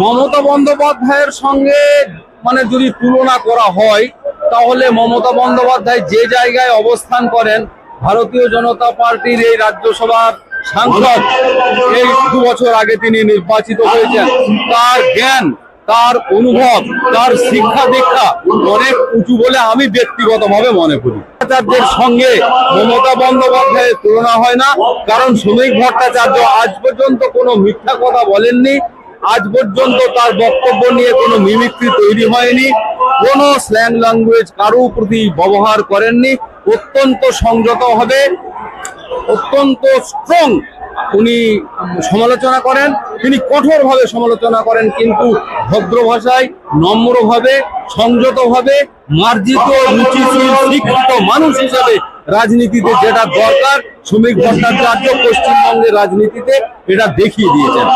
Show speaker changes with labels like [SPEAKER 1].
[SPEAKER 1] মমতা বন্দ্যোপাধ্যায়ের সঙ্গে মানে যদি তুলনা করা হয়, তাহলে মমতা বন্দ্যোপাধ্যায় যে জায়গায় অবস্থান করেন, ভারতীয় জনতা পার্টির এই রাজ্যসভার সাংসদ, এই দু বছর আগে তিনি নির্বাচিত হয়েছেন। তার জ্ঞান, তার অনুভব, তার শিক্ষা দীক্ষা অনেক উঁচু বলে আমি ব্যক্তিগতভাবে মনে করি। ভট্টাচার্যের সঙ্গে মমতা বন্দ্যোপাধ্যায়ের তুলনা হয় না, কারণ শ্রমিক ভট্টাচার্য আজ পর্যন্ত কোনো মিথ্যা কথা বলেননি। আজ পর্যন্ত তার বক্তব্য নিয়ে কোনো মিমিক্রি তৈরি হয়নি, কোনো স্ল্যাং ল্যাঙ্গুয়েজ কারও প্রতি ব্যবহার করেননি, অত্যন্ত সংযত হবে, অত্যন্ত স্ট্রং উনি সমালোচনা করেন, তিনি কঠোরভাবে সমালোচনা করেন কিন্তু ভদ্র ভাষায়, নম্রভাবে, সংযতভাবে, মার্জিত, রুচিশীল, শিক্ষিত মানুষ হিসাবে রাজনীতিতে যেটা দরকার, শ্রমিক ভট্টাচার্য পশ্চিমবঙ্গের রাজনীতিতে এটা দেখিয়ে দিয়েছেন।